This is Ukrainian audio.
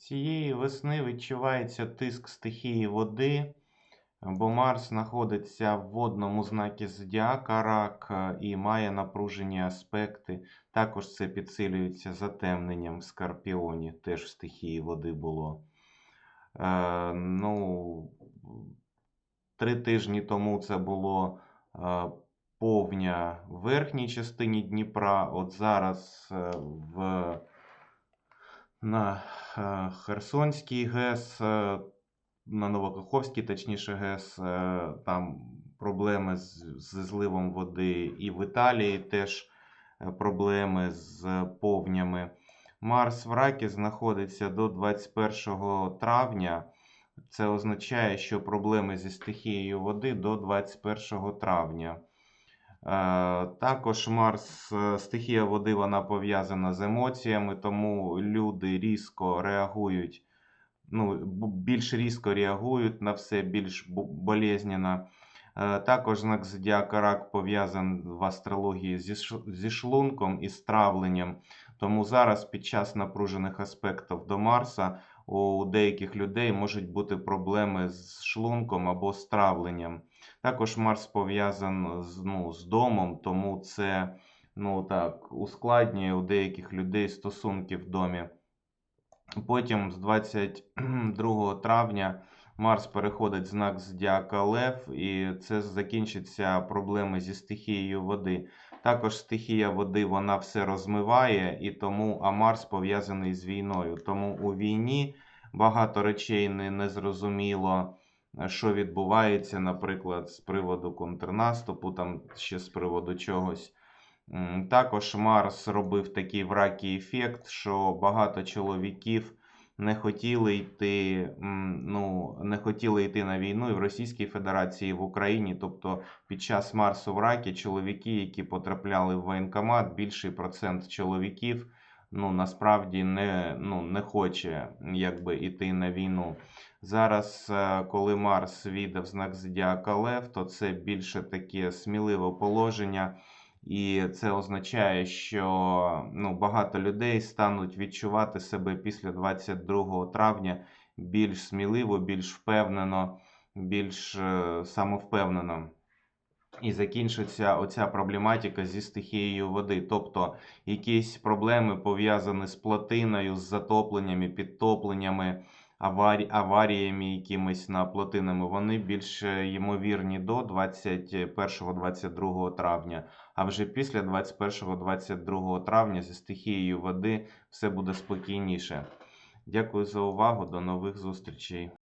Цієї весни відчувається тиск стихії води, бо Марс знаходиться в водному знакі зодіака Рак е, і має напружені аспекти. Також це підсилюється затемненням в Скорпіоні, теж в стихії води було. Е, ну, три тижні тому це було е, повня в верхній частині Дніпра. От зараз е, в на Херсонський ГЕС, е, на Новокаховський, точніше, ГЕС, е, там проблеми з, з зливом води, і в Італії теж е, проблеми з повнями. Марс в Ракі знаходиться до 21 травня. Це означає, що проблеми зі стихією води до 21 травня. Е, Також Марс, е, стихія води, вона пов'язана з емоціями, тому люди різко реагують, ну, більш різко реагують на все, більш болезненно. Е, Також знак зодіака Рак пов'язаний в астрології зі, шлунком і з травленням. Тому зараз під час напружених аспектів до Марса у деяких людей можуть бути проблеми з шлунком або з травленням. Також Марс пов'язан з, ну, з домом, тому це ну, так, ускладнює у деяких людей стосунки в домі. Потім з 22 травня Марс переходить знак Зодіака Лев, і це закінчиться проблеми зі стихією води. Також стихія води вона все розмиває, і тому а Марс пов'язаний з війною. Тому у війні багато речей не, не зрозуміло, що відбувається, наприклад, з приводу контрнаступу, там ще з приводу чогось. Також Марс робив такий в ракі ефект, що багато чоловіків не хотіли йти, ну, не хотіли йти на війну і в Російській Федерації, і в Україні. Тобто під час Марсу в ракі чоловіки, які потрапляли в воєнкомат, більший процент чоловіків ну, насправді не, ну, не хоче якби, йти на війну. Зараз, е, коли Марс війде в знак Зодіака Лев, то це більше таке сміливе положення. І це означає, що ну, багато людей стануть відчувати себе після 22 травня більш сміливо, більш впевнено, більш е, самовпевнено. І закінчиться оця проблематика зі стихією води. Тобто якісь проблеми пов'язані з плотиною, з затопленнями, підтопленнями, аварі... аваріями якимись на плотинами, вони більш е, ймовірні до 21-22 травня. А вже після 21-22 травня зі стихією води все буде спокійніше. Дякую за увагу. До нових зустрічей.